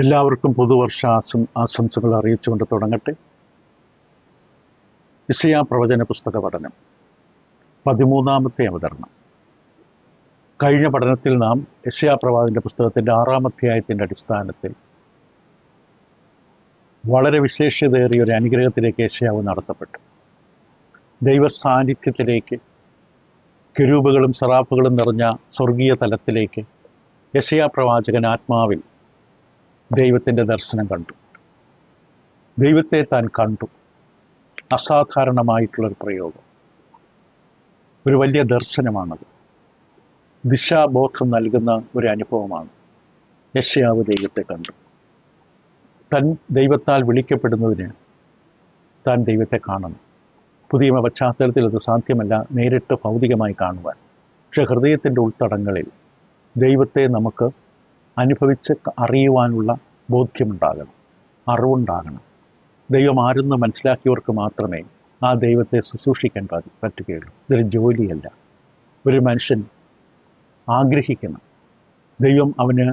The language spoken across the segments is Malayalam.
എല്ലാവർക്കും പുതുവർഷ ആശം ആശംസകൾ അറിയിച്ചുകൊണ്ട് തുടങ്ങട്ടെ. ഇസയാ പ്രവചന പുസ്തക പഠനം. പതിമൂന്നാമത്തെ അവതരണം. കഴിഞ്ഞ പഠനത്തിൽ നാം യശയാ പ്രവാചന്റെ പുസ്തകത്തിന്റെ ആറാം അധ്യായത്തിന്റെ അടിസ്ഥാനത്തിൽ വളരെ വിശേഷതയേറിയ ഒരു അനുഗ്രഹത്തിലേക്ക് യശയാവ് നടത്തപ്പെട്ടു. ദൈവ സാന്നിധ്യത്തിലേക്ക് കിരൂപുകളും സറാഫുകളും നിറഞ്ഞ സ്വർഗീയ തലത്തിലേക്ക് യശയാ പ്രവാചകൻ ആത്മാവിൽ ദൈവത്തിന്റെ ദർശനം കണ്ടു. ദൈവത്തെ താൻ കണ്ടു. അസാധാരണമായിട്ടുള്ളൊരു പ്രയോഗം. ഒരു വലിയ ദർശനമാണത്. ദിശാബോധം നൽകുന്ന ഒരു അനുഭവമാണ്. യശയാവ് ദൈവത്തെ കണ്ടു. തൻ ദൈവത്താൽ വിളിക്കപ്പെടുന്നതിന് താൻ ദൈവത്തെ കാണണം. പുതിയ പശ്ചാത്തലത്തിൽ അത് സാധ്യമല്ല. നേരിട്ട് ഭൗതികമായി കാണുവാൻ. പക്ഷെ ഹൃദയത്തിന്റെ ഉൾത്തടങ്ങളിൽ ദൈവത്തെ നമുക്ക് അനുഭവിച്ച് അറിയുവാനുള്ള ബോധ്യമുണ്ടാകണം അറിവുണ്ടാകണം. ദൈവം ആരെന്ന് മനസ്സിലാക്കിയവർക്ക് മാത്രമേ ആ ദൈവത്തെ ശുശ്രൂഷിക്കാൻ പറ്റ പറ്റുകയുള്ളൂ. ഇതൊരു ജോലിയല്ല. ഒരു മനുഷ്യൻ ആഗ്രഹിക്കണം. ദൈവം അവന്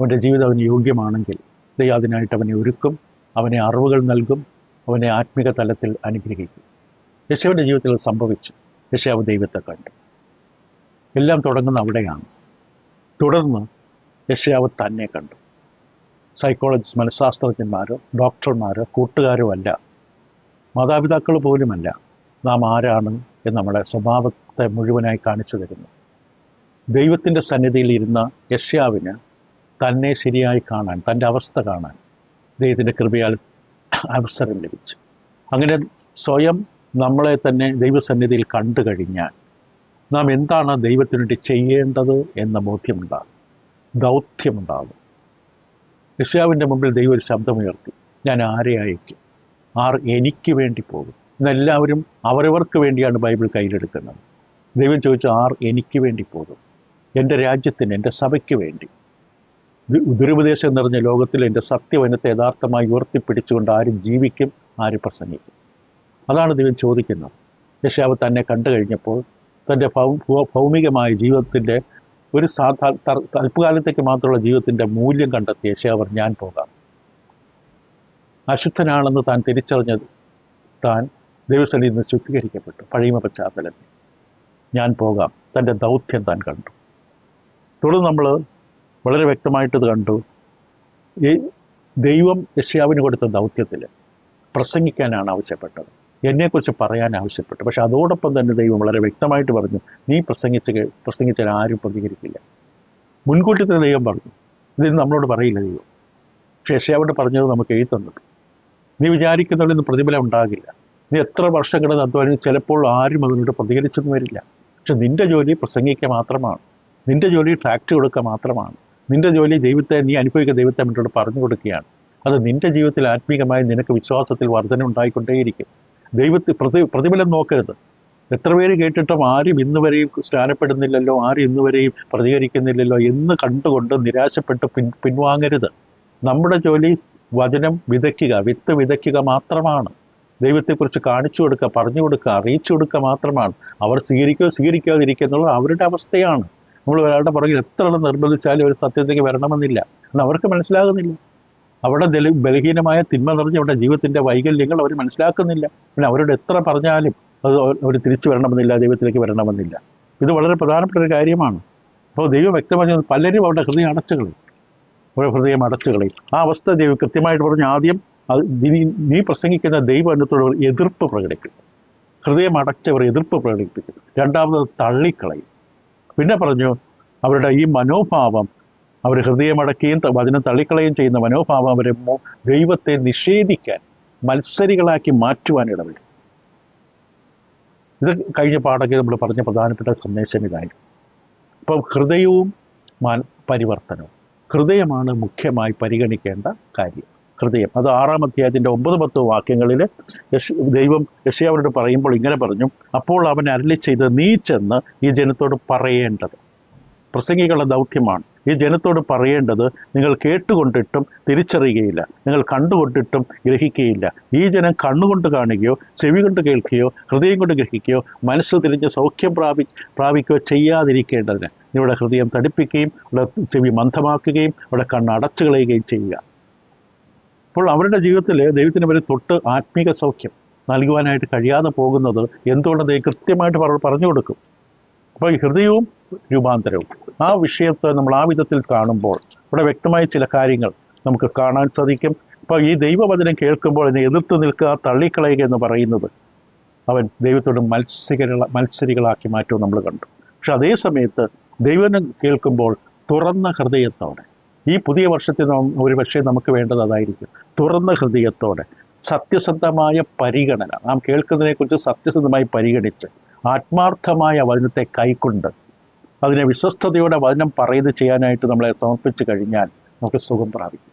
അവന്റെ ജീവിതം അവന് യോഗ്യമാണെങ്കിൽ ദൈവം അതിനായിട്ട് അവനെ ഒരുക്കും അവനെ അറിവുകൾ നൽകും അവനെ ആത്മിക തലത്തിൽ അനുഗ്രഹിക്കും. യശോയുടെ ജീവിതത്തിൽ സംഭവിച്ചു. യശാവ് ദൈവത്തെ കണ്ടു. എല്ലാം തുടങ്ങുന്ന അവിടെയാണ്. തുടർന്ന് യശയാവ് തന്നെ കണ്ടു. സൈക്കോളജിസ്റ്റ് മനഃശാസ്ത്രജ്ഞന്മാരോ ഡോക്ടർമാരോ കൂട്ടുകാരോ അല്ല. മാതാപിതാക്കൾ പോലുമല്ല. നാം ആരാണ് എന്ന് നമ്മുടെ സ്വഭാവത്തെ മുഴുവനായി കാണിച്ചു തരുന്നു. ദൈവത്തിന്റെ സന്നിധിയിൽ ഇരുന്ന യശ്യാവിന് തന്നെ ശരിയായി കാണാൻ തന്റെ അവസ്ഥ കാണാൻ ദൈവത്തിന്റെ കൃപയാൽ അവസരം ലഭിച്ചു. അങ്ങനെ സ്വയം നമ്മളെ തന്നെ ദൈവസന്നിധിയിൽ കണ്ടു കഴിഞ്ഞാൽ നാം എന്താണ് ദൈവത്തിനുവേണ്ടി ചെയ്യേണ്ടത് എന്ന ബോധ്യമുണ്ടാകും. ദൗത്യമുണ്ടാകും. യസ്യാവിന്റെ മുമ്പിൽ ദൈവം ഒരു ശബ്ദമുയർത്തി ഞാൻ ആരെ അയക്കും? ആർ എനിക്ക് വേണ്ടി പോകും? ഇന്നെല്ലാവരും അവരവർക്ക് വേണ്ടിയാണ് ബൈബിൾ കയ്യിലെടുക്കുന്നത്. ദൈവം ചോദിച്ചു ആർ എനിക്ക് വേണ്ടി പോകും? എന്റെ രാജ്യത്തിന് എന്റെ സഭയ്ക്ക് വേണ്ടി? ദുരുപദേശം നിറഞ്ഞ ലോകത്തിൽ എന്റെ സത്യവനത്തെ യഥാർത്ഥമായി ഉയർത്തിപ്പിടിച്ചുകൊണ്ട് ആരും ജീവിക്കും ആര് പ്രസംഗിക്കും. അതാണ് ദൈവം ചോദിക്കുന്നത്. യശാവ് തന്നെ കണ്ടു കഴിഞ്ഞപ്പോൾ തന്റെ ഭൗമികമായ ജീവിതത്തിന്റെ ഒരു സാധാ തൽപ്പകാലത്തേക്ക് മാത്രമുള്ള ജീവിതത്തിന്റെ മൂല്യം കണ്ടെത്തിയ ശേവർ ഞാൻ പോകാം. അശുദ്ധനാണെന്ന് താൻ തിരിച്ചറിഞ്ഞത് താൻ ദൈവസന്നിധിയിൽ നിന്ന് ശുദ്ധീകരിക്കപ്പെട്ടു. പഴയമ പശ്ചാത്തലത്തിൽ. ഞാൻ പോകാം. തന്റെ ദൗത്യം താൻ കണ്ടു. തുടർന്ന് നമ്മൾ വളരെ വ്യക്തമായിട്ടത് കണ്ടു. ഈ ദൈവം യശ്യാവിന് കൊടുത്ത ദൗത്യത്തിൽ പ്രസംഗിക്കാനാണ് ആവശ്യപ്പെട്ടത്. എന്നെക്കുറിച്ച് പറയാൻ ആവശ്യപ്പെട്ടു. പക്ഷെ അതോടൊപ്പം തന്നെ ദൈവം വളരെ വ്യക്തമായിട്ട് പറഞ്ഞു നീ പ്രസംഗിച്ച പ്രസംഗിച്ചാൽ ആരും പ്രതികരിക്കില്ല. മുൻകൂട്ടി തന്നെ ദൈവം പറഞ്ഞു ഇതിന് നമ്മളോട് പറയില്ല ദൈവം. പക്ഷെ യശ്യാവിനോട് പറഞ്ഞത് നമുക്ക് എഴുതി തന്നിട്ടു നീ വിചാരിക്കുന്നതിൽ പ്രതിഫലം ഉണ്ടാകില്ല. നീ എത്ര വർഷം കിടന്ന് അധ്വാനിച്ച് ചിലപ്പോൾ ആരും അതിനോട് പ്രതികരിച്ചെന്ന് വരില്ല. പക്ഷെ നിന്റെ ജോലി പ്രസംഗിക്കുക മാത്രമാണ്. നിന്റെ ജോലി ട്രാക്ട് കൊടുക്കുക മാത്രമാണ്. നിന്റെ ജോലി ദൈവത്തെ നീ അനുഭവിക്കുന്ന ദൈവത്തെ എന്നോട് പറഞ്ഞു കൊടുക്കുകയാണ്. അത് നിന്റെ ജീവിതത്തിൽ ആത്മീകമായി നിനക്ക് വിശ്വാസത്തിൽ വർധന ഉണ്ടായിക്കൊണ്ടേയിരിക്കും ദൈവത്തിൽ പ്രതി പ്രതിഫലം നോക്കരുത്. എത്ര പേര് കേട്ടിട്ടും ആരും ഇന്ന് വരെയും സ്നാനപ്പെടുന്നില്ലല്ലോ ആരും ഇന്ന് വരെയും പ്രതികരിക്കുന്നില്ലല്ലോ എന്ന് കണ്ടുകൊണ്ട് നിരാശപ്പെട്ട് പിൻ പിൻവാങ്ങരുത്. നമ്മുടെ ജോലി വചനം വിതയ്ക്കുക വിത്ത് വിതയ്ക്കുക മാത്രമാണ്. ദൈവത്തെക്കുറിച്ച് കാണിച്ചു കൊടുക്കുക പറഞ്ഞു കൊടുക്കുക അറിയിച്ചു കൊടുക്കുക മാത്രമാണ്. അവർ സ്വീകരിക്കുകയോ സ്വീകരിക്കാതിരിക്കുക എന്നുള്ളത് അവരുടെ അവസ്ഥയാണ്. നമ്മൾ ഒരാളുടെ പുറകിൽ എത്ര നിർബന്ധിച്ചാലും ഒരു സത്യത്തിലേക്ക് വരണമെന്നില്ല. കാരണം അവർക്ക് മനസ്സിലാകുന്നില്ല. അവിടെ ബലഹീനമായ തിന്മ നിറഞ്ഞ അവരുടെ ജീവിതത്തിന്റെ വൈകല്യങ്ങൾ അവർ മനസ്സിലാക്കുന്നില്ല. പിന്നെ അവരോട് എത്ര പറഞ്ഞാലും അത് അവർ തിരിച്ചു വരണമെന്നില്ല ദൈവത്തിലേക്ക് വരണമെന്നില്ല. ഇത് വളരെ പ്രധാനപ്പെട്ട ഒരു കാര്യമാണ്. അപ്പോൾ ദൈവം വ്യക്തമായി പലരും അവരുടെ ഹൃദയം അടച്ചുകളയും. അവരുടെ ഹൃദയം അടച്ചുകളയും. ആ അവസ്ഥ ദൈവം കൃത്യമായിട്ട് പറഞ്ഞു ആദ്യം അത് നീ- പ്രസംഗിക്കുന്ന ദൈവബന്ധത്തോട് എതിർപ്പ് പ്രകടിപ്പിക്കും. ഹൃദയം അടച്ചവർ എതിർപ്പ് പ്രകടിപ്പിക്കും. രണ്ടാമത് തള്ളിക്കളയും. പിന്നെ പറഞ്ഞു അവരുടെ ഈ മനോഭാവം അവർ ഹൃദയമടക്കുകയും വചനം തള്ളിക്കളയുകയും ചെയ്യുന്ന മനോഭാവം അവരെ ദൈവത്തെ നിഷേധിക്കാൻ മത്സരികളാക്കി മാറ്റുവാൻ ഇടവരും. ഇത് കഴിഞ്ഞ പാഠത്തിൽ നമ്മൾ പറഞ്ഞ പ്രധാനപ്പെട്ട സന്ദേശം ഇതായിരുന്നു. അപ്പം ഹൃദയവും പരിവർത്തനവും. ഹൃദയമാണ് മുഖ്യമായി പരിഗണിക്കേണ്ട കാര്യം. ഹൃദയം. അത് ആറാം അധ്യായത്തിന്റെ ഒമ്പത് പത്ത് വാക്യങ്ങളിൽ ദൈവം യശയാവരോട് പറയുമ്പോൾ ഇങ്ങനെ പറഞ്ഞു അപ്പോൾ അവൻ അരളി ചെയ്ത് നീ ചെന്ന് ഈ ജനത്തോട് പറയേണ്ടത് പ്രസംഗികളുടെ ദൗത്യമാണ്. ഈ ജനത്തോട് പറയേണ്ടത് നിങ്ങൾ കേട്ടുകൊണ്ടിട്ടും തിരിച്ചറിയുകയില്ല. നിങ്ങൾ കണ്ടുകൊണ്ടിട്ടും ഗ്രഹിക്കുകയില്ല. ഈ ജനം കണ്ണുകൊണ്ട് കാണുകയോ ചെവി കൊണ്ട് കേൾക്കുകയോ ഹൃദയം കൊണ്ട് ഗ്രഹിക്കുകയോ മനസ്സ് തിരിഞ്ഞ് സൗഖ്യം പ്രാപി പ്രാപിക്കുകയോ ചെയ്യാതിരിക്കേണ്ടതിന് നിങ്ങളുടെ ഹൃദയം തടിപ്പിക്കുകയും ഇവിടെ ചെവി മന്ദമാക്കുകയും ഇവിടെ കണ്ണ് അടച്ചു കളയുകയും ചെയ്യുക. അപ്പോൾ അവരുടെ ജീവിതത്തിൽ ദൈവത്തിന് വരെ തൊട്ട് ആത്മീക സൗഖ്യം നൽകുവാനായിട്ട് കഴിയാതെ പോകുന്നത് എന്തുകൊണ്ടത് കൃത്യമായിട്ട് പറഞ്ഞു കൊടുക്കും. അപ്പോൾ ഈ ഹൃദയവും രൂപാന്തരവും. ആ വിഷയത്തെ നമ്മൾ ആ വിധത്തിൽ കാണുമ്പോൾ ഇവിടെ വ്യക്തമായ ചില കാര്യങ്ങൾ നമുക്ക് കാണാൻ സാധിക്കും. അപ്പോൾ ഈ ദൈവവചനം കേൾക്കുമ്പോൾ അതിനെ എതിർത്ത് നിൽക്കുക തള്ളിക്കളയുക എന്ന് പറയുന്നത് അവൻ ദൈവത്തോട് മത്സരികള മത്സരികളാക്കി മാറ്റും നമ്മൾ കണ്ടു. പക്ഷെ അതേ സമയത്ത് ദൈവം കേൾക്കുമ്പോൾ തുറന്ന ഹൃദയത്തോടെ ഈ പുതിയ വർഷത്തിൽ ഒരു പക്ഷേ നമുക്ക് വേണ്ടത് അതായിരിക്കും. തുറന്ന ഹൃദയത്തോടെ സത്യസന്ധമായ പരിഗണന നാം കേൾക്കുന്നതിനെക്കുറിച്ച് സത്യസന്ധമായി പരിഗണിച്ച് ആത്മാർത്ഥമായ വചനത്തെ കൈക്കൊണ്ട് അതിനെ വിശ്വസ്തയോടെ വചനം പറയുന്നത് ചെയ്യാനായിട്ട് നമ്മളെ സമർപ്പിച്ചു കഴിഞ്ഞാൽ നമുക്ക് സുഖം പ്രാപിക്കും.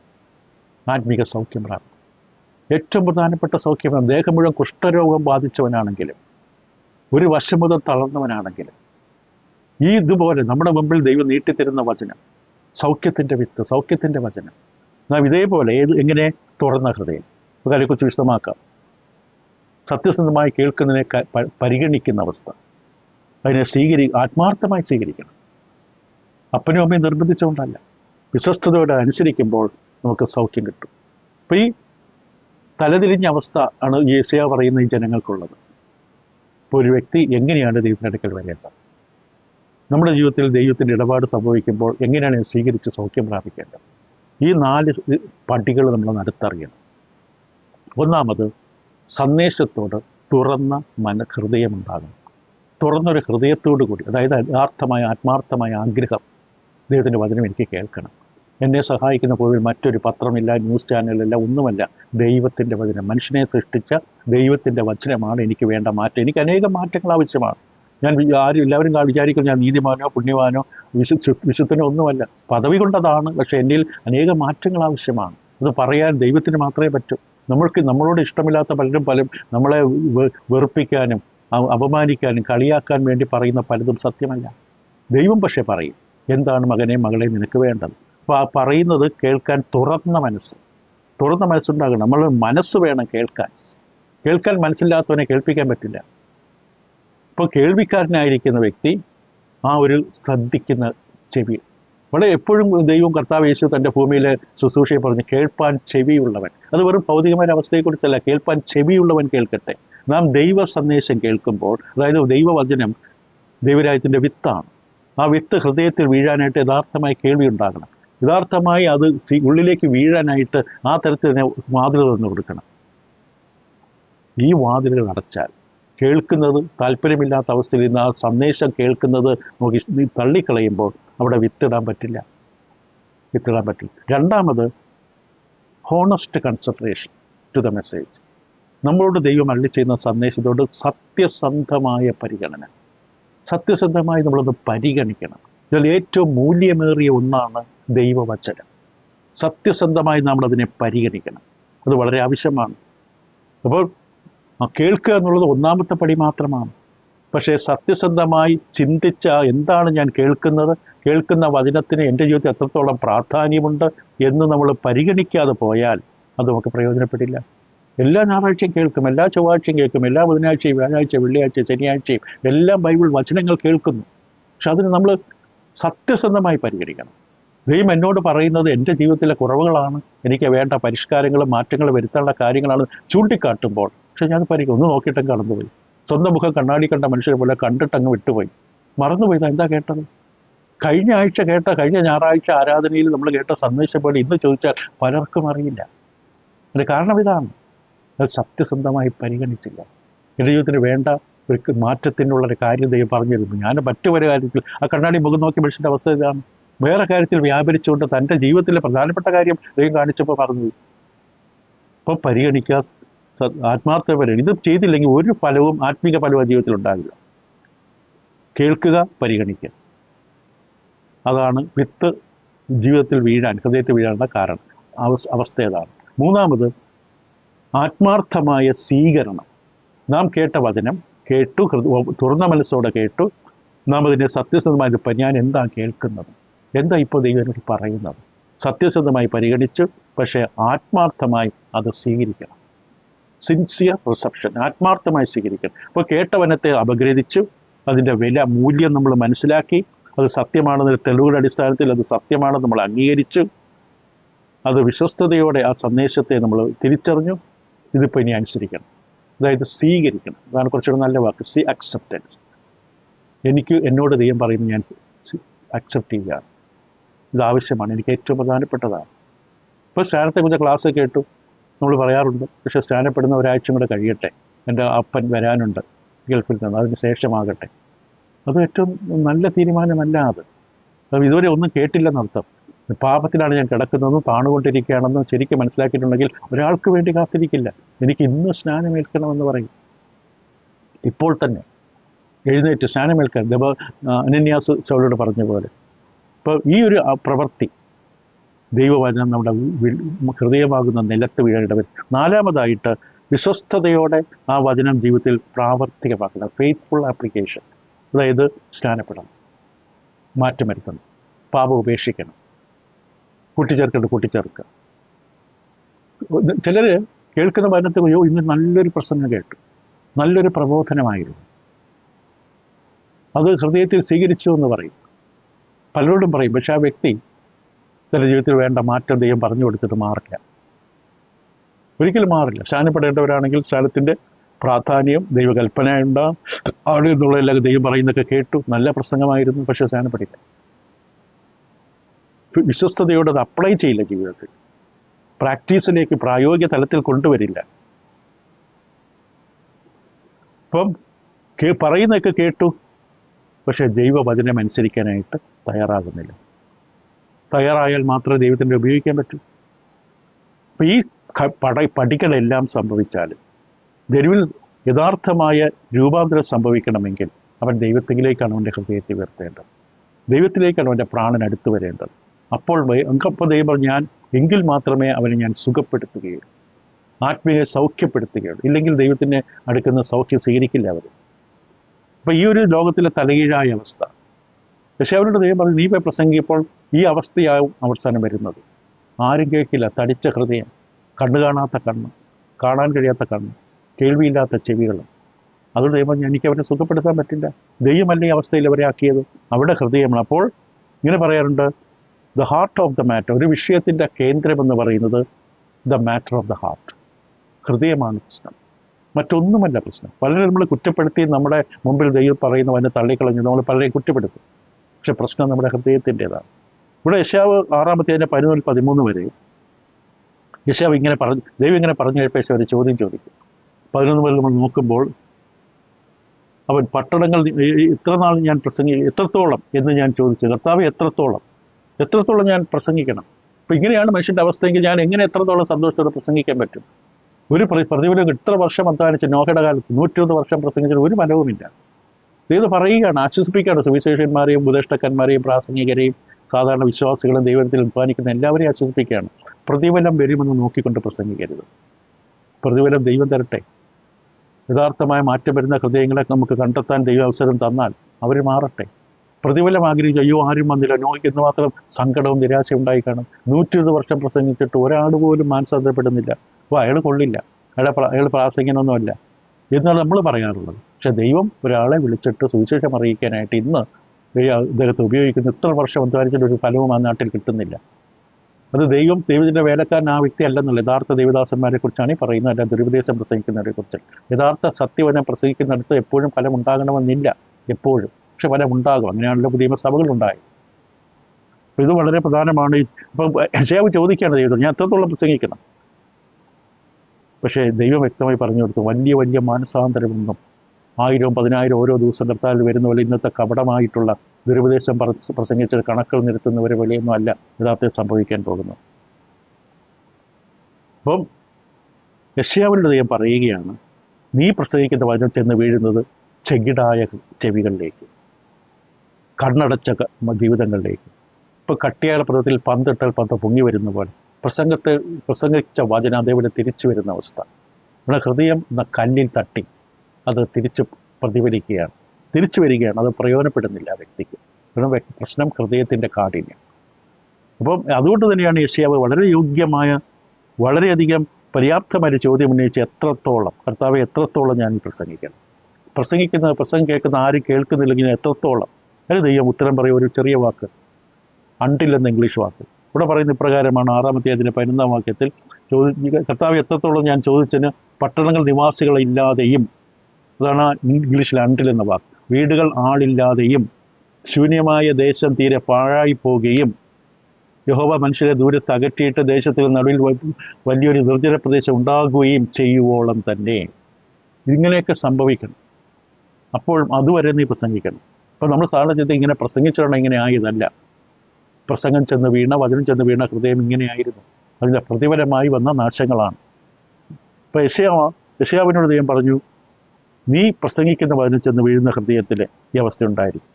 ആത്മീക സൗഖ്യം പ്രാപിക്കും. ഏറ്റവും പ്രധാനപ്പെട്ട സൗഖ്യം ദേഹം മുഴുവൻ കുഷ്ഠരോഗം ബാധിച്ചവനാണെങ്കിലും ഒരു വശം മുതൽ തളർന്നവനാണെങ്കിലും ഈ ഇതുപോലെ നമ്മുടെ മുമ്പിൽ ദൈവം നീട്ടിത്തരുന്ന വചനം സൗഖ്യത്തിന്റെ വിത്ത് സൗഖ്യത്തിന്റെ വചനം നാം ഇതേപോലെ ഏത് എങ്ങനെ തുറന്ന ഹൃദയം? അതിനെക്കുറിച്ച് വിശദമാക്കാം. സത്യസന്ധമായി കേൾക്കുന്നതിനെ പരിഗണിക്കുന്ന അവസ്ഥ. അതിനെ സ്വീകരി ആത്മാർത്ഥമായി സ്വീകരിക്കണം. അപ്പനും അമ്മയും നിർബന്ധിച്ചുകൊണ്ടല്ല. വിശ്വസ്തയോടെ അനുസരിക്കുമ്പോൾ നമുക്ക് സൗഖ്യം കിട്ടും. അപ്പോൾ ഈ തലതിരിഞ്ഞ അവസ്ഥ ആണ് യേശയ പറയുന്ന ഈ ജനങ്ങൾക്കുള്ളത്. ഇപ്പോൾ ഒരു വ്യക്തി എങ്ങനെയാണ് ദൈവത്തിന്റെ അടുക്കൽ വരേണ്ടത്? നമ്മുടെ ജീവിതത്തിൽ ദൈവത്തിന്റെ ഇടപാട് സംഭവിക്കുമ്പോൾ എങ്ങനെയാണ് സ്വീകരിച്ച് സൗഖ്യം പ്രാപിക്കേണ്ടത്? ഈ നാല് പട്ടികൾ നമ്മൾ നടത്തറിയണം ഒന്നാമത് സന്ദേശത്തോട് തുറന്ന മന ഹൃദയമുണ്ടാകും തുറന്നൊരു ഹൃദയത്തോടു കൂടി അതായത് യഥാർത്ഥമായ ആത്മാർത്ഥമായ ആഗ്രഹം ദൈവത്തിന്റെ വചനം എനിക്ക് കേൾക്കണം. എന്നെ സഹായിക്കുന്ന പോലും മറ്റൊരു പത്രമില്ല ന്യൂസ് ചാനലില്ല ഒന്നുമല്ല. ദൈവത്തിന്റെ വചനം മനുഷ്യനെ സൃഷ്ടിച്ച ദൈവത്തിന്റെ വചനമാണ് എനിക്ക് വേണ്ട മാറ്റം. എനിക്ക് അനേകം മാറ്റങ്ങൾ ആവശ്യമാണ്. ഞാൻ ആരും എല്ലാവരും വിചാരിക്കും ഞാൻ നീതിമാനോ പുണ്യവാനോ വിശു വിശുദ്ധനോ ഒന്നുമല്ല. പദവി കൊണ്ടതാണ് പക്ഷേ എന്നിൽ അനേകം മാറ്റങ്ങൾ ആവശ്യമാണ്. അത് പറയാൻ ദൈവത്തിന് മാത്രമേ പറ്റൂ. നമ്മൾക്ക് നമ്മളോട് ഇഷ്ടമില്ലാത്ത പലരും പലരും നമ്മളെ വെറുപ്പിക്കാനും അപമാനിക്കാനും കളിയാക്കാൻ വേണ്ടി പറയുന്ന പലതും സത്യമല്ല. ദൈവം പക്ഷേ പറയും എന്താണ് മകനെ മകളെ നിനക്ക് വേണ്ടത്? അപ്പോൾ ആ പറയുന്നത് കേൾക്കാൻ തുറന്ന മനസ്സ് തുറന്ന മനസ്സുണ്ടാകണം. നമ്മൾ മനസ്സ് വേണം കേൾക്കാൻ. കേൾക്കാൻ മനസ്സില്ലാത്തവനെ കേൾപ്പിക്കാൻ പറ്റില്ല. ഇപ്പോൾ കേൾവിക്കാരനായിരിക്കുന്ന വ്യക്തി ആ ഒരു ശ്രദ്ധിക്കുന്ന ചെവി ഇവിടെ എപ്പോഴും ദൈവം കർത്താവ് യേശു തന്റെ ഭൂമിയിൽ ശുശ്രൂഷയെ പറഞ്ഞ് കേൾപ്പാൻ ചെവിയുള്ളവൻ. അത് വെറും ഭൗതികമായ അവസ്ഥയെക്കുറിച്ചല്ല കേൾപ്പാൻ ചെവിയുള്ളവൻ കേൾക്കട്ടെ. നാം ദൈവ സന്ദേശം കേൾക്കുമ്പോൾ അതായത് ദൈവവചനം ദൈവരാജ്യത്തിന്റെ വിത്താണ്. ആ വിത്ത് ഹൃദയത്തിൽ വീഴാനായിട്ട് യഥാർത്ഥമായി കേൾവി ഉണ്ടാകണം. യഥാർത്ഥമായി അത് ഉള്ളിലേക്ക് വീഴാനായിട്ട് ആ തരത്തിൽ തന്നെ മാതൃക തുറന്നു കൊടുക്കണം. ഈ വാതിലുകൾ അടച്ചാൽ കേൾക്കുന്നത് താല്പര്യമില്ലാത്ത അവസ്ഥയിൽ നിന്ന് ആ സന്ദേശം കേൾക്കുന്നത് നമുക്ക് തള്ളിക്കളയുമ്പോൾ അവിടെ വിത്തിടാൻ പറ്റില്ല. വിത്തിടാൻ പറ്റില്ല. രണ്ടാമത് honest concentration to the message നമ്മളോട് ദൈവം അള്ളി ചെയ്യുന്ന സന്ദേശത്തോട് സത്യസന്ധമായ പരിഗണന. സത്യസന്ധമായി നമ്മളത് പരിഗണിക്കണം. ഇതിൽ ഏറ്റവും മൂല്യമേറിയ ഒന്നാണ് ദൈവവചനം. സത്യസന്ധമായി നമ്മളതിനെ പരിഗണിക്കണം. അത് വളരെ ആവശ്യമാണ്. അപ്പോൾ കേൾക്കുക എന്നുള്ളത് ഒന്നാമത്തെ പടി മാത്രമാണ്. പക്ഷേ സത്യസന്ധമായി ചിന്തിച്ച എന്താണ് ഞാൻ കേൾക്കുന്നത്? കേൾക്കുന്ന വചനത്തിന് എന്റെ ജീവിതത്തിൽ എത്രത്തോളം പ്രാധാന്യമുണ്ട് എന്ന് നമ്മൾ പരിഗണിക്കാതെ പോയാൽ അത് നമുക്ക് പ്രയോജനപ്പെടില്ല. എല്ലാ ഞായറാഴ്ചയും കേൾക്കും എല്ലാ ചൊവ്വാഴ്ചയും കേൾക്കും എല്ലാ ബുധനാഴ്ചയും വ്യാഴാഴ്ച വെള്ളിയാഴ്ച ശനിയാഴ്ചയും എല്ലാം ബൈബിൾ വചനങ്ങൾ കേൾക്കുന്നു. പക്ഷെ അതിന് നമ്മൾ സത്യസന്ധമായി പരിഗണിക്കണം. ദൈവം എന്നോട് പറയുന്നത് എന്റെ ജീവിതത്തിലെ കുറവുകളാണ് എനിക്ക് വേണ്ട പരിഷ്കാരങ്ങളും മാറ്റങ്ങളും വരുത്താനുള്ള കാര്യങ്ങളാണ് ചൂണ്ടിക്കാട്ടുമ്പോൾ പക്ഷെ ഞാൻ പരിക്കും ഒന്ന് നോക്കിയിട്ടങ്ങ് കടന്നുപോയി. സ്വന്തം മുഖം കണ്ണാടി കണ്ട മനുഷ്യരെ പോലെ കണ്ടിട്ടങ്ങ് വിട്ടുപോയി. മറന്നുപോയി. എന്താ കേട്ടത്? കഴിഞ്ഞ ആഴ്ച കേട്ട കഴിഞ്ഞ ഞായറാഴ്ച ആരാധനയിൽ നമ്മൾ കേട്ട സന്ദേശം പോലെ ഇന്ന് ചോദിച്ചാൽ പലർക്കും അറിയില്ല. അതിന് കാരണം ഇതാണ്. അത് സത്യസന്ധമായി പരിഗണിച്ചില്ല. എന്റെ ജീവിതത്തിന് വേണ്ട ഒരു മാറ്റത്തിനുള്ള ഒരു കാര്യം ദൈവം പറഞ്ഞിരുന്നു. ഞാൻ മറ്റു പല കാര്യത്തിൽ ആ കണ്ണാടി മുഖം നോക്കി മനുഷ്യന്റെ അവസ്ഥ ഇതാണ്. വേറെ കാര്യത്തിൽ വ്യാപരിച്ചുകൊണ്ട് തന്റെ ജീവിതത്തിലെ പ്രധാനപ്പെട്ട കാര്യം ദൈവം കാണിച്ചപ്പോൾ പറഞ്ഞു അപ്പോൾ പരിഗണിക്കുക സ- ആത്മാർത്ഥ ഇത് ചെയ്തില്ലെങ്കിൽ ഒരു ഫലവും ആത്മീക ഫലവും ജീവിതത്തിൽ ഉണ്ടാകില്ല. കേൾക്കുക പരിഗണിക്കുക. അതാണ് വിത്ത് ജീവിതത്തിൽ വീഴാൻ ഹൃദയത്തിൽ വീഴാനുള്ള കാരണം. അവസ് അവസ്ഥ ഏതാണ് മൂന്നാമത് ആത്മാർത്ഥമായ സ്വീകരണം. നാം കേട്ട വചനം കേട്ടു തുറന്ന മനസ്സോടെ കേട്ടു. നാം അതിനെ സത്യസന്ധമായ ഇപ്പം ഞാൻ എന്താ കേൾക്കുന്നത്? എന്താ ഇപ്പോൾ ദൈവം എന്നോട് പറയുന്നത്? സത്യസന്ധമായി പരിഗണിച്ചു പക്ഷേ ആത്മാർത്ഥമായി അത് സ്വീകരിക്കണം. സിൻസിയർ റിസപ്ഷൻ ആത്മാർത്ഥമായി സ്വീകരിക്കണം. അപ്പോൾ കേട്ടവനത്തെ അപഗ്രഹിച്ച് അതിന്റെ വില മൂല്യം നമ്മൾ മനസ്സിലാക്കി അത് സത്യമാണെന്ന തെളിവുകളുടെ അടിസ്ഥാനത്തിൽ അത് സത്യമാണെന്ന് നമ്മൾ അംഗീകരിച്ചു. അത് വിശ്വസ്തയോടെ ആ സന്ദേശത്തെ നമ്മൾ തിരിച്ചറിഞ്ഞു. ഇതിപ്പോൾ ഇനി അനുസരിക്കണം. അതായത് സ്വീകരിക്കണം. അതാണ് കുറച്ചുകൂടെ നല്ല വാക്ക്. സി അക്സെപ്റ്റൻസ് എനിക്ക് എന്നോട് ദൈവം പറയുന്നത് ഞാൻ അക്സെപ്റ്റ് ചെയ്യുകയാണ്. ഇത് ആവശ്യമാണ്. എനിക്ക് ഏറ്റവും പ്രധാനപ്പെട്ടതാണ്. ഇപ്പോൾ സ്നാനത്തെക്കുറിച്ച് ക്ലാസ് കേട്ടു. നമ്മൾ പറയാറുണ്ട് പക്ഷേ സ്നാനപ്പെടുന്ന ഒരാഴ്ച കൂടെ കഴിയട്ടെ. എന്റെ അപ്പൻ വരാനുണ്ട് ഗൾഫിൽ നിന്ന്. അതിന് ശേഷമാകട്ടെ. അത് ഏറ്റവും നല്ല തീരുമാനമല്ല അത്. അത് ഇതുവരെ ഒന്നും കേട്ടില്ലെന്നർത്ഥം പാപത്തിലാണ് ഞാൻ കിടക്കുന്നതെന്നും താണുകൊണ്ടിരിക്കുകയാണെന്നും ശരിക്കും മനസ്സിലാക്കിയിട്ടുണ്ടെങ്കിൽ ഒരാൾക്ക് വേണ്ടി കാത്തിരിക്കില്ല. എനിക്ക് ഇന്ന് സ്നാനമേൽക്കണമെന്ന് പറയും. ഇപ്പോൾ തന്നെ എഴുന്നേറ്റ് സ്നാനമേൽക്കാൻ ദേവ അനന്യാസ് സൗലോട് പറഞ്ഞ പോലെ. ഇപ്പോൾ ഈ ഒരു പ്രവൃത്തി ദൈവവചനം നമ്മുടെ ഹൃദയമാകുന്ന നിലത്ത് വീഴേണ്ടവർ നാലാമതായിട്ട് വിശ്വസ്തയോടെ ആ വചനം ജീവിതത്തിൽ പ്രാവർത്തികമാക്കണം. ഫെയ്ത്ത്ഫുൾ ആപ്ലിക്കേഷൻ അതായത് സ്നാനപ്പെടണം. മാറ്റം വരുത്തണം പാപം ഉപേക്ഷിക്കണം. കൂട്ടിച്ചേർക്കേണ്ട കൂട്ടിച്ചേർക്കുക. ചിലർ കേൾക്കുന്ന വചനത്തിൽ അയ്യോ ഇന്ന് നല്ലൊരു പ്രസംഗം കേട്ടു. നല്ലൊരു പ്രബോധനമായിരുന്നു. അത് ഹൃദയത്തിൽ സ്വീകരിച്ചു എന്ന് പറയും. പലരോടും പറയും. പക്ഷെ ആ വ്യക്തി ചില ജീവിതത്തിൽ വേണ്ട മാറ്റം ദൈവം പറഞ്ഞു കൊടുത്തിട്ട് മാറില്ല. ഒരിക്കലും മാറില്ല. ശാനപ്പെടേണ്ടവരാണെങ്കിൽ ശാനത്തിന്റെ പ്രാധാന്യം ദൈവകൽപ്പന ഉണ്ടാകും അവിടെ നിന്നുള്ള എല്ലാ ദൈവം പറയുന്നൊക്കെ കേട്ടു. നല്ല പ്രസംഗമായിരുന്നു പക്ഷേ ശാനപ്പെടില്ല. വിശ്വസ്തയോടെ അത് അപ്ലൈ ചെയ്യില്ല ജീവിതത്തിൽ. പ്രാക്ടീസിലേക്ക് പ്രായോഗിക തലത്തിൽ കൊണ്ടുവരില്ല. അപ്പം കേ പറയുന്നതൊക്കെ കേട്ടു പക്ഷേ ദൈവവചനം അനുസരിക്കാനായിട്ട് തയ്യാറാകുന്നില്ല. തയ്യാറായാൽ മാത്രമേ ദൈവത്തിന്റെ ഉപയോഗിക്കാൻ പറ്റൂ. അപ്പം ഈ പട പടികളെല്ലാം സംഭവിച്ചാൽ ദരുവിൽ യഥാർത്ഥമായ രൂപാന്തരം സംഭവിക്കണമെങ്കിൽ അവൻ ദൈവത്തിലേക്കാണ് അവന്റെ ഹൃദയത്തെ ഉയർത്തേണ്ടത്. ദൈവത്തിലേക്കാണ് അവന്റെ പ്രാണൻ അടുത്ത് വരേണ്ടത്. അപ്പോൾ അപ്പോൾ ദൈവം ഞാൻ എങ്കിൽ മാത്രമേ അവനെ ഞാൻ സുഖപ്പെടുത്തുകയുള്ളൂ. ആത്മീയെ സൗഖ്യപ്പെടുത്തുകയുള്ളൂ. ഇല്ലെങ്കിൽ ദൈവത്തിന്റെ അടുക്കുന്ന സൗഖ്യം സ്വീകരിക്കില്ല അവർ അപ്പോൾ ഈ ഒരു ലോകത്തിലെ തലകീഴായ അവസ്ഥ. പക്ഷെ അവരോട് ദൈവം പറഞ്ഞു നീ പോയി ഈ അവസ്ഥയാവും അവസാനം വരുന്നത്. ആരും കേൾക്കില്ല. തടിച്ച ഹൃദയം കണ്ണു കാണാത്ത കണ്ണ് കാണാൻ കഴിയാത്ത കണ്ണ് കേൾവിയില്ലാത്ത ചെവികൾ. അതുകൊണ്ട് ദൈവം എനിക്ക് അവരെ സുഖപ്പെടുത്താൻ പറ്റില്ല. ദൈവമല്ലേ അവസ്ഥയിൽ അവരെ ആക്കിയത്. അവിടെ ഹൃദയമാണ്. അപ്പോൾ ഇങ്ങനെ പറയാറുണ്ട് the heart of the matter ഒരു വിഷയത്തിന്റെ കേന്ദ്രം എന്ന് പറയുന്നത് the matter of the heart ഹൃദയമാണ് പ്രശ്നം. മറ്റൊന്നുമല്ല പ്രശ്നം. പലരും നമ്മൾ കുറ്റപ്പെടുത്തി നമ്മുടെ മുമ്പിൽ ദൈവം പറയുന്നു അതിനെ തള്ളിക്കളഞ്ഞു നമ്മൾ പലരെയും കുറ്റപ്പെടുത്തും. പക്ഷെ പ്രശ്നം നമ്മുടെ ഹൃദയത്തിന്റെതാണ്. ഇവിടെ യശാവ് ആറാമത്തെ അതിന്റെ പതിനൊന്നിൽ പതിമൂന്ന് വരെ യശാവ് ഇങ്ങനെ പറഞ്ഞു ദൈവം ഇങ്ങനെ പറഞ്ഞു കഴിപ്പോൾ യശാവ് ഒരു ചോദ്യം ചോദിക്കും. പതിനൊന്ന് വരെ നമ്മൾ നോക്കുമ്പോൾ അവൻ പട്ടണങ്ങൾ ഇത്ര നാൾ ഞാൻ പ്രസംഗി എത്രത്തോളം എന്ന് ഞാൻ ചോദിച്ചു. കർത്താവ് എത്രത്തോളം? എത്രത്തോളം ഞാൻ പ്രസംഗിക്കണം? അപ്പം ഇങ്ങനെയാണ് മനുഷ്യന്റെ അവസ്ഥയെങ്കിൽ ഞാൻ എങ്ങനെ എത്രത്തോളം സന്തോഷത്തോടെ പ്രസംഗിക്കാൻ പറ്റും? ഒരു പ്ര- പ്രതിഫലം ഇത്ര വർഷം അധ്വാനിച്ച് നോഹയുടെ കാലത്ത് നൂറ്റിയൊന്ന് വർഷം പ്രസംഗിച്ചിട്ട് ഒരു ഫലവുമില്ല. ഇത് പറയുകയാണ് ആശ്വസിപ്പിക്കുകയാണ് സുവിശേഷന്മാരെയും ഉപദേഷ്ടക്കന്മാരെയും പ്രാസംഗികരെയും സാധാരണ വിശ്വാസികളും ദൈവത്തിൽ ഉത്പാദിക്കുന്ന എല്ലാവരെയും ആശ്വസിപ്പിക്കുകയാണ്. പ്രതിഫലം വരുമെന്ന് നോക്കിക്കൊണ്ട് പ്രസംഗിക്കരുത്. പ്രതിഫലം ദൈവം തരട്ടെ. യഥാർത്ഥമായ മാറ്റം വരുന്ന ഹൃദയങ്ങളെ നമുക്ക് കണ്ടെത്താൻ ദൈവം അവസരം തന്നാൽ അവർ മാറട്ടെ. പ്രതിഫലം ആഗ്രഹിച്ചു അയ്യോ ആരും വന്നില്ല. നോക്കി എന്ന് മാത്രം സങ്കടവും നിരാശയും ഉണ്ടായി കാണും നൂറ്റിരുപത് വർഷം പ്രസംഗിച്ചിട്ട് ഒരാൾ പോലും മാനസാന്തരപ്പെടുന്നില്ല. അപ്പോൾ അയാൾ കൊള്ളില്ല. അയാളെ അയാൾ പ്രാസംഗികനൊന്നുമല്ല. എന്നാണ് നമ്മൾ പറയാറുള്ളത് പക്ഷെ ദൈവം ഒരാളെ വിളിച്ചിട്ട് സുവിശേഷം അറിയിക്കാനായിട്ട് ഇന്ന് ഇദ്ദേഹത്തെ ഉപയോഗിക്കുന്ന ഇത്ര വർഷം അധ്വാനിച്ചിട്ട് ഒരു ഫലവും ആ നാട്ടിൽ കിട്ടുന്നില്ല അത് ദൈവം ദൈവത്തിന്റെ വേലക്കാരൻ ആ വ്യക്തി അല്ലെന്നുള്ള യഥാർത്ഥ ദൈവദാസന്മാരെ കുറിച്ചാണ് ഈ പറയുന്നത് അല്ല ദുരുപദേശം പ്രസംഗിക്കുന്നവരെ കുറിച്ച് യഥാർത്ഥ സത്യവചനം പ്രസംഗിക്കുന്നിടത്ത് എപ്പോഴും ഫലം ഉണ്ടാകണമെന്നില്ല എപ്പോഴും പക്ഷെ ഫലം ഉണ്ടാകും അങ്ങനെയാണല്ലോ പുതിയ സഭകൾ ഉണ്ടായത് അപ്പോൾ ഇത് വളരെ പ്രധാനമാണ് ഇപ്പം യശയാവ് ചോദിക്കുകയാണ് ദൈവം ഞാൻ എത്രത്തോളം പ്രസംഗിക്കണം പക്ഷേ ദൈവം വ്യക്തമായി പറഞ്ഞു കൊടുത്തു വലിയ വലിയ മാനസാന്തരമൊന്നും ആയിരവും പതിനായിരം ഓരോ ദിവസം കർത്താവിൽ വരുന്ന പോലെ ഇന്നത്തെ കപടമായിട്ടുള്ള ദുരുപദേശം പ്രസംഗിച്ച കണക്കുകൾ നിരത്തുന്നവരെ പോലെയൊന്നും അല്ല യഥാർത്ഥത്തിൽ സംഭവിക്കാൻ പോകുന്നു അപ്പം യഷ്യാവിന്റെ ദൈവം പറയുകയാണ് നീ പ്രസംഗിക്കുന്ന വചനം ചെന്ന് വീഴുന്നത് ചെകിടായ ചെവികളിലേക്ക് കണ്ണടച്ച ജീവിതങ്ങളിലേക്ക്. ഇപ്പോൾ കട്ടിയായ പദത്തിൽ പന്തിട്ടാൽ പന്ത് പൊങ്ങി വരുന്ന പോലെ പ്രസംഗത്തെ പ്രസംഗിച്ച വചന അതേപോലെ തിരിച്ചു വരുന്ന അവസ്ഥ. നമ്മുടെ ഹൃദയം എന്ന കല്ലിൽ തട്ടി അത് തിരിച്ച് പ്രതിഫലിക്കുകയാണ്. തിരിച്ചു വരികയാണ്. അത് പ്രയോജനപ്പെടുന്നില്ല വ്യക്തിക്ക്. കാരണം പ്രശ്നം ഹൃദയത്തിന്റെ കാഠിന്യം. അപ്പം അതുകൊണ്ട് തന്നെയാണ് യഷ്യാവ് വളരെ യോഗ്യമായ വളരെയധികം പര്യാപ്തമായ ചോദ്യം ഉന്നയിച്ച് എത്രത്തോളം കർത്താവ് എത്രത്തോളം ഞാൻ പ്രസംഗിക്കണം? പ്രസംഗിക്കുന്ന പ്രസംഗം കേൾക്കുന്ന ആരും കേൾക്കുന്നില്ലെങ്കിൽ എത്രത്തോളം? അതിന് ദൈവം ഉത്തരം പറയും. ഒരു ചെറിയ വാക്ക്. അണ്ടില്ലെന്ന് ഇംഗ്ലീഷ് വാക്ക്. ഇവിടെ പറയുന്ന ഇപ്രകാരമാണ് ആറാമത്തെ അതിന്റെ പതിനൊന്നാം വാക്യത്തിൽ ചോദി കർത്താവ് എത്രത്തോളം ഞാൻ ചോദിച്ചതിന് പട്ടണങ്ങൾ നിവാസികളില്ലാതെയും അതാണ് ഇംഗ്ലീഷിൽ അണ്ടിൽ എന്ന വാക്ക്. വീടുകൾ ആളില്ലാതെയും ശൂന്യമായ ദേശം തീരെ പാഴായി പോവുകയും യഹോവ മനുഷ്യരെ ദൂരത്ത് അകറ്റിയിട്ട് ദേശത്തിൽ നടുവിൽ വലിയൊരു നിർജന പ്രദേശം ഉണ്ടാകുകയും ചെയ്യുവോളം തന്നെ. ഇങ്ങനെയൊക്കെ സംഭവിക്കണം. അപ്പോൾ അതുവരെ നീ പ്രസംഗിക്കണം. അപ്പോൾ നമ്മൾ സാധാരണ ചെയ്ത് ഇങ്ങനെ പ്രസംഗിച്ചോണം ഇങ്ങനെ ആയതല്ല. പ്രസംഗം ചെന്ന് വീണ വചനം ചെന്ന് വീണ ഹൃദയം ഇങ്ങനെയായിരുന്നു. അതിന്റെ പ്രതിഫലമായി വന്ന നാശങ്ങളാണ്. ഇപ്പോൾ യശയാവ യശയാവിനോട് ദൈവം പറഞ്ഞു നീ പ്രസംഗിക്കുന്ന വചനം ചെന്ന് വീഴുന്ന ഹൃദയത്തിൽ ഈ അവസ്ഥ ഉണ്ടായിരിക്കും.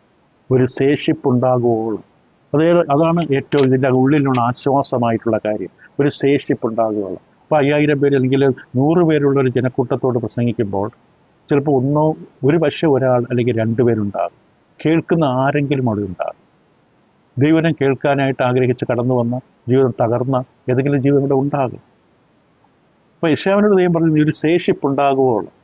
ഒരു ശേഷിപ്പുണ്ടാകുവോളം. അതേ അതാണ് ഏറ്റവും ഇതിന്റെ ഉള്ളിലുള്ള ആശ്വാസമായിട്ടുള്ള കാര്യം. ഒരു ശേഷിപ്പുണ്ടാകുകയുള്ളൂ അപ്പോൾ അയ്യായിരം പേര് അല്ലെങ്കിൽ നൂറ് പേരുള്ള ഒരു ജനക്കൂട്ടത്തോട് പ്രസംഗിക്കുമ്പോൾ ചിലപ്പോൾ ഒന്നോ ഒരു പക്ഷേ ഒരാൾ അല്ലെങ്കിൽ രണ്ടുപേരുണ്ടാകും കേൾക്കുന്ന ആരെങ്കിലും അവിടെ ഉണ്ടാകും. ദൈവനം കേൾക്കാനായിട്ട് ആഗ്രഹിച്ച് കടന്നു വന്ന ജീവിതം തകർന്ന ഏതെങ്കിലും ജീവിതം ഇവിടെ ഉണ്ടാകും. അപ്പോൾ യശാവിനോട് ദൈവം പറഞ്ഞു നീ ഒരു ശേഷിപ്പുണ്ടാകുവോളം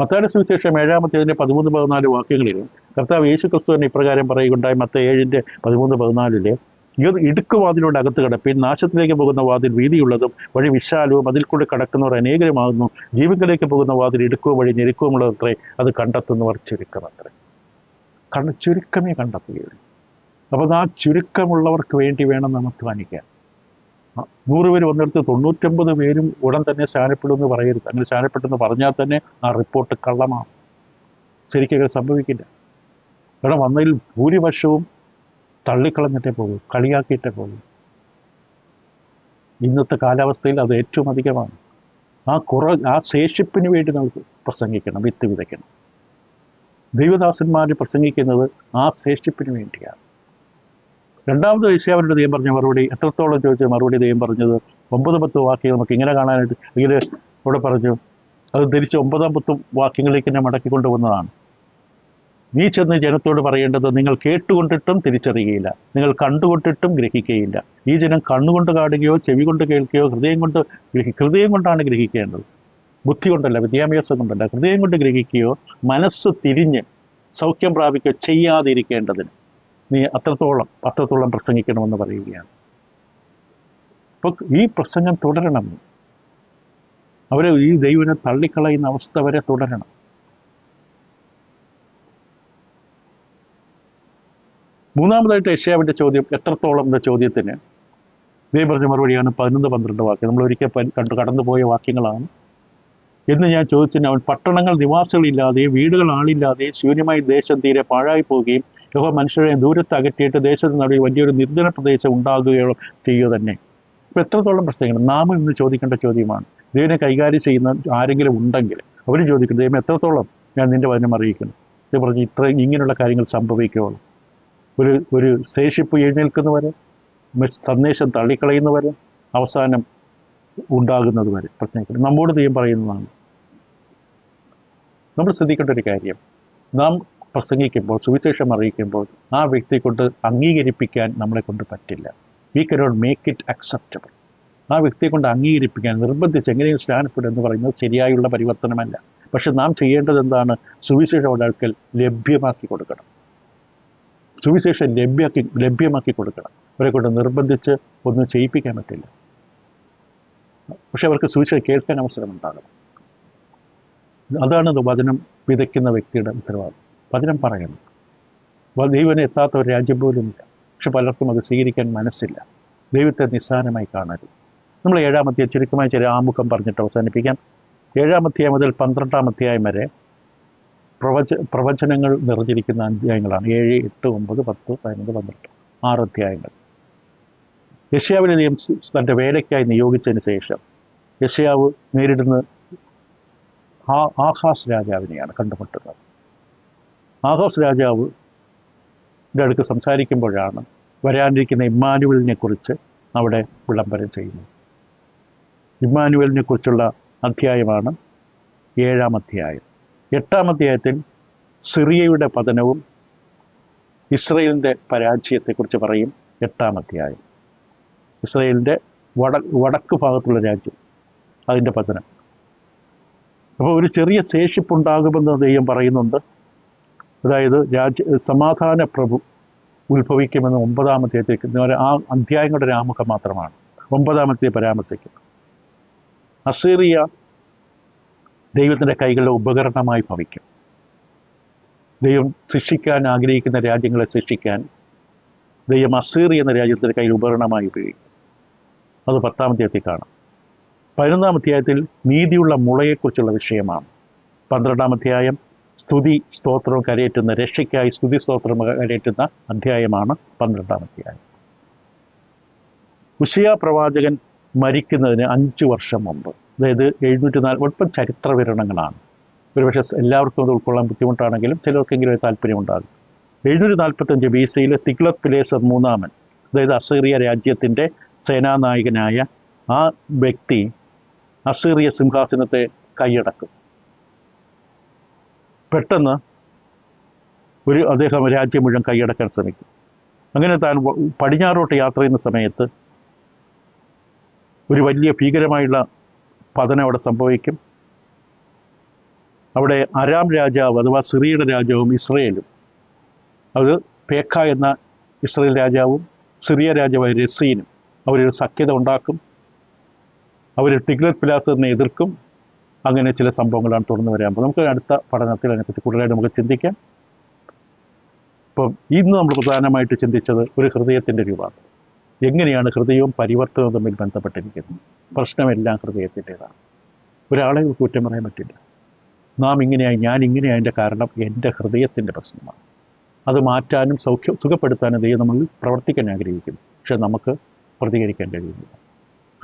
മത്തായുടെ സുവിശേഷം ഏഴാമത്തെ അതിന്റെ പതിമൂന്ന് പതിനാല് വാക്യങ്ങളിൽ കർത്താവ് യേശു ക്രിസ്തു തന്നെ ഇപ്രകാരം പറയുകയുണ്ടായി മത്ത ഏഴിന്റെ പതിമൂന്ന് പതിനാലിൽ ഇത് ഇടുക്കുവാതിലൂടെ അകത്ത് കിടപ്പിൻ നാശത്തിലേക്ക് പോകുന്ന വാതിൽ വീതിയുള്ളതും വഴി വിശാലവും അതിൽ കൂടെ കടക്കുന്നവർ അനേകരുമാകുന്നു. ജീവിതത്തിലേക്ക് പോകുന്ന വാതിൽ ഇടുക്കവും വഴി ഞെരുക്കവുമുള്ളത്രേ അത് കണ്ടെത്തുന്നവർ ചുരുക്കമത്രേ. കണ്ട ചുരുക്കമേ കണ്ടെത്തുകയുള്ളൂ. അപ്പോൾ ആ ചുരുക്കമുള്ളവർക്ക് വേണ്ടി വേണം നാം അധ്വാനിക്കാൻ നൂറ് പേര് വന്നിടത്ത് തൊണ്ണൂറ്റൊമ്പത് പേരും ഉടൻ തന്നെ സ്നാനപ്പെടുമെന്ന് പറയരുത്. അങ്ങനെ സ്ഥാനപ്പെട്ടെന്ന് പറഞ്ഞാൽ തന്നെ ആ റിപ്പോർട്ട് കള്ളമാണ് ശരിക്കും സംഭവിക്കില്ല. ഇവിടെ വന്നതിൽ ഭൂരിപക്ഷവും തള്ളിക്കളഞ്ഞിട്ടേ പോകും കളിയാക്കിയിട്ടേ പോകും. ഇന്നത്തെ കാലാവസ്ഥയിൽ അത് ഏറ്റവും അധികമാണ്. ആ കുറ ആ ശേഷിപ്പിന് വേണ്ടി നമുക്ക് പ്രസംഗിക്കണം വിത്ത് വിതയ്ക്കണം. ദൈവദാസന്മാർ പ്രസംഗിക്കുന്നത് ആ ശേഷിപ്പിന് വേണ്ടിയാണ്. രണ്ടാമത് ഏഷ്യാവിനോട് ദൈവം പറഞ്ഞ മറുപടി എത്രത്തോളം ചോദിച്ച മറുപടി ദൈവം പറഞ്ഞത്? ഒമ്പത് പത്ത് വാക്യങ്ങൾ നമുക്ക് ഇങ്ങനെ കാണാനായിട്ട് ഇങ്ങനെ ഇവിടെ പറഞ്ഞു. അത് തിരിച്ച് ഒമ്പതാം പത്തും വാക്യങ്ങളിലേക്ക് തന്നെ മടക്കി കൊണ്ടുവന്നതാണ്. നീ ചെന്ന് ജനത്തോട് പറയേണ്ടത് നിങ്ങൾ കേട്ടുകൊണ്ടിട്ടും തിരിച്ചറിയുകയില്ല. നിങ്ങൾ കണ്ടുകൊണ്ടിട്ടും ഗ്രഹിക്കുകയില്ല. ഈ ജനം കണ്ണുകൊണ്ട് കാണുകയോ ചെവി കൊണ്ട് കേൾക്കുകയോ ഹൃദയം കൊണ്ട് ഗ്രഹി ഹൃദയം കൊണ്ടാണ് ഗ്രഹിക്കേണ്ടത്. ബുദ്ധി കൊണ്ടല്ല വിദ്യാഭ്യാസം കൊണ്ടല്ല. ഹൃദയം കൊണ്ട് ഗ്രഹിക്കുകയോ മനസ്സ് തിരിഞ്ഞ് സൗഖ്യം പ്രാപിക്കുകയോ ചെയ്യാതിരിക്കേണ്ടതിന്. നീ അത്രത്തോളം അത്രത്തോളം പ്രസംഗിക്കണമെന്ന് പറയുകയാണ്. അപ്പോൾ ഈ പ്രസംഗം തുടരണം. അവരെ ഈ ദൈവനെ തള്ളിക്കളയുന്ന അവസ്ഥ വരെ തുടരണം. മൂന്നാമതായിട്ട് യശ്യാവിന്റെ ചോദ്യം എത്രത്തോളം എന്ന ചോദ്യത്തിന് ദൈവം പറഞ്ഞ മറുപടിയാണ് പതിനൊന്ന് പന്ത്രണ്ട് വാക്യം നമ്മൾ ഒരിക്കൽ കണ്ടു കടന്നുപോയ വാക്യങ്ങളാണ്. എന്ന് ഞാൻ ചോദിച്ചതിന് അവൻ പട്ടണങ്ങൾ നിവാസികളില്ലാതെ വീടുകൾ ആളില്ലാതെ ശൂന്യമായി ദേശം തീരെ പാഴായി പോവുകയും യഹോ മനുഷ്യരെ ദൂരത്ത് അകറ്റിയിട്ട് ദേശത്ത് നടുവിൽ വലിയൊരു നിർജന പ്രദേശം ഉണ്ടാകുകയോ ചെയ്യുക തന്നെ. ഇപ്പോൾ എത്രത്തോളം പ്രശ്നങ്ങൾ? നാം ഇന്ന് ചോദിക്കേണ്ട ചോദ്യമാണ്. ദൈവനെ കൈകാര്യം ചെയ്യുന്ന ആരെങ്കിലും ഉണ്ടെങ്കിൽ അവർ ചോദിക്കും ദൈവം എത്രത്തോളം ഞാൻ നിന്റെ വചനം അറിയിക്കുന്നു? ഇത് പറഞ്ഞ് ഇത്ര ഇങ്ങനെയുള്ള കാര്യങ്ങൾ സംഭവിക്കുകയുള്ളൂ ഒരു ഒരു ശേഷിപ്പ് എഴുന്നേൽക്കുന്നവരെ സന്ദേശം തള്ളിക്കളയുന്നവരെ അവസാനം ഉണ്ടാകുന്നത് വരെ പ്രശ്നങ്ങൾ. നമ്മോട് ദൈവം പറയുന്നതാണ്. നമ്മൾ ശ്രദ്ധിക്കേണ്ട ഒരു കാര്യം. നാം പ്രസംഗിക്കുമ്പോൾ സുവിശേഷം അറിയിക്കുമ്പോൾ ആ വ്യക്തിയെ കൊണ്ട് അംഗീകരിപ്പിക്കാൻ നമ്മളെ കൊണ്ട് പറ്റില്ല. We cannot make it acceptable ആ വ്യക്തിയെ കൊണ്ട് അംഗീകരിപ്പിക്കാൻ നിർബന്ധിച്ച് എങ്ങനെയും സ്റ്റാൻഫുഡ് എന്ന് പറയുന്നത് ശരിയായുള്ള പരിവർത്തനമല്ല. പക്ഷെ നാം ചെയ്യേണ്ടത് എന്താണ്? സുവിശേഷം ഒരാൾക്ക് ലഭ്യമാക്കി കൊടുക്കണം. സുവിശേഷം ലഭ്യമാക്കി ലഭ്യമാക്കി കൊടുക്കണം. അവരെ കൊണ്ട് നിർബന്ധിച്ച് ഒന്നും ചെയ്യിപ്പിക്കാൻ പറ്റില്ല. പക്ഷെ അവർക്ക് സുവിശേഷം കേൾക്കാൻ അവസരമുണ്ടാകണം. അതാണ് ഇത് വചനം വിതയ്ക്കുന്ന വ്യക്തിയുടെ ഉത്തരവാദിത്വം. വചനം പറയണം ദൈവനെ എത്താത്ത ഒരു രാജ്യം പോലുമില്ല പക്ഷെ പലർക്കും അത് സ്വീകരിക്കാൻ മനസ്സില്ല. ദൈവത്തെ നിസ്സാരമായി കാണരുത്. നമ്മൾ ഏഴാമത്തെ ചുരുക്കമായി ചില ആമുഖം പറഞ്ഞിട്ട് അവസാനിപ്പിക്കാം. ഏഴാം അധ്യായം മുതൽ പന്ത്രണ്ടാം അധ്യായം വരെ പ്രവച പ്രവചനങ്ങൾ നിറഞ്ഞിരിക്കുന്ന അധ്യായങ്ങളാണ്. ഏഴ് എട്ട് ഒമ്പത് പത്ത് പതിനൊന്ന് പന്ത്രണ്ട് ആറ് അധ്യായങ്ങൾ. യഷ്യാവിനെ നിയം തന്റെ വേലയ്ക്കായി നിയോഗിച്ചതിന് ശേഷം യഷ്യാവ് നേരിടുന്ന ആഹാസ് രാജാവിനെയാണ് കണ്ടുമുട്ടുന്നത്. ആഹാസ് രാജാവ് അടുക്ക് സംസാരിക്കുമ്പോഴാണ് വരാനിരിക്കുന്ന ഇമ്മാനുവലിനെ കുറിച്ച് അവിടെ വിളംബരം ചെയ്യുന്നത്. ഇമ്മാനുവലിനെ കുറിച്ചുള്ള അധ്യായമാണ് ഏഴാം അധ്യായം. എട്ടാം അധ്യായത്തിൽ സിറിയയുടെ പതനവും ഇസ്രയേലിന്റെ പരാജയത്തെക്കുറിച്ച് പറയും എട്ടാം അധ്യായം. ഇസ്രയേലിന്റെ വട വടക്ക് ഭാഗത്തുള്ള രാജ്യം അതിന്റെ പതനം. അപ്പോൾ ഒരു ചെറിയ ശേഷിപ്പുണ്ടാകുമെന്ന് ദൈവം പറയുന്നുണ്ട്. അതായത് രാജ്യ സമാധാന പ്രഭു ഉത്ഭവിക്കുമെന്ന് ഒമ്പതാം അധ്യായത്തിൽ ആ അധ്യായങ്ങളുടെ ഒരു ആമുഖം മാത്രമാണ്. ഒമ്പതാമത്തെ പരാമർശിക്കും. അസീറിയ ദൈവത്തിന്റെ കൈകളുടെ ഉപകരണമായി ഭവിക്കും. ദൈവം ശിക്ഷിക്കാൻ ആഗ്രഹിക്കുന്ന രാജ്യങ്ങളെ ശിക്ഷിക്കാൻ ദൈവം അസീറി എന്ന രാജ്യത്തിന്റെ കയ്യിൽ ഉപകരണമായി ഉപയോഗിക്കും. അത് പത്താം അധ്യായത്തിൽ കാണാം. പതിനൊന്നാം അധ്യായത്തിൽ നീതിയുള്ള മുളയെക്കുറിച്ചുള്ള വിഷയമാണ്. പന്ത്രണ്ടാം അധ്യായം സ്തുതി സ്തോത്രവും കരയേറ്റുന്ന രക്ഷയ്ക്കായി സ്തുതി സ്തോത്രം കരയേറ്റുന്ന അധ്യായമാണ് പന്ത്രണ്ടാം അധ്യായം. ഉഷിയ പ്രവാചകൻ മരിക്കുന്നതിന് അഞ്ച് വർഷം മുമ്പ് അതായത് എഴുന്നൂറ്റി നാല് ഒട്ടും ചരിത്ര വിവരണങ്ങളാണ്. ഒരുപക്ഷെ എല്ലാവർക്കും അത് ഉൾക്കൊള്ളാൻ ബുദ്ധിമുട്ടാണെങ്കിലും ചിലർക്കെങ്കിലും താല്പര്യമുണ്ടാകും. എഴുന്നൂറ്റി നാൽപ്പത്തഞ്ച് ബി സിയിലെ തിഗ്ലത് പിലേസർ മൂന്നാമൻ അതായത് അസീറിയ രാജ്യത്തിന്റെ സേനാനായകനായ ആ വ്യക്തി അസീറിയ സിംഹാസനത്തെ കൈയടക്കും. പെട്ടെന്ന് ഒരു അദ്ദേഹം രാജ്യം മുഴുവൻ കൈയടക്കാൻ ശ്രമിക്കും. അങ്ങനെ താൻ പടിഞ്ഞാറോട്ട് യാത്ര ചെയ്യുന്ന സമയത്ത് ഒരു വലിയ ഭീകരമായുള്ള പതനം അവിടെ സംഭവിക്കും. അവിടെ അരാം രാജാവ് അഥവാ സിറിയയുടെ രാജാവും ഇസ്രയേലും. അത് പേഖ എന്ന ഇസ്രയേൽ രാജാവും സിറിയ രാജാവായ രസീനും അവരൊരു സഖ്യത ഉണ്ടാക്കും. അവർ ടിഗ്ലത് പിലാസറിനെ എതിർക്കും. അങ്ങനെ ചില സംഭവങ്ങളാണ് തുടർന്ന് വരാൻ പോകുന്നത് നമുക്ക് അടുത്ത പഠനത്തിൽ അതിനെപ്പറ്റി കൂടുതലായിട്ട് നമുക്ക് ചിന്തിക്കാം. ഇപ്പം ഇന്ന് നമ്മൾ പ്രധാനമായിട്ട് ചിന്തിച്ചത് ഒരു ഹൃദയത്തിന്റെ രൂപമാണ്. എങ്ങനെയാണ് ഹൃദയവും പരിവർത്തനവും തമ്മിൽ ബന്ധപ്പെട്ടിരിക്കുന്നത്? പ്രശ്നമെല്ലാം ഹൃദയത്തിന്റെതാണ്. ഒരാളെ കുറ്റം പറയാൻ പറ്റില്ല. നാം ഇങ്ങനെയായി ഞാൻ ഇങ്ങനെയായതിന്റെ കാരണം എന്റെ ഹൃദയത്തിന്റെ പ്രശ്നമാണ്. അത് മാറ്റാനും സൗഖ്യം സുഖപ്പെടുത്താനും ദൈവം നമ്മൾ പ്രവർത്തിക്കാൻ ആഗ്രഹിക്കുന്നു. പക്ഷെ നമുക്ക് പ്രതികരിക്കാൻ കഴിയുന്നില്ല.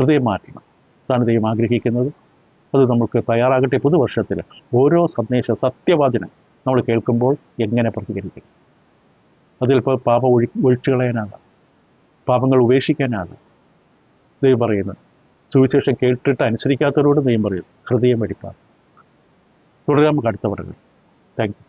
ഹൃദയം മാറ്റണം. അതാണ് ദൈവം ആഗ്രഹിക്കുന്നത്. അത് നമുക്ക് തയ്യാറാകട്ടെ പുതുവർഷത്തിൽ ഓരോ സന്ദേശ സത്യവാചനം നമ്മൾ കേൾക്കുമ്പോൾ എങ്ങനെ പ്രതികരിക്കും? അതിലിപ്പോൾ പാപ ഒഴി ഒഴിച്ചു കളയാനാകാം പാപങ്ങൾ ഉപേക്ഷിക്കാനാകാം. ദൈവം പറയുന്നു. സുവിശേഷം കേട്ടിട്ട് അനുസരിക്കാത്തവരോട് ദൈവം പറയുന്നു. ഹൃദയം വെടിപ്പാണ് തുടരാം അടുത്ത പടങ്ങൾ താങ്ക് യു.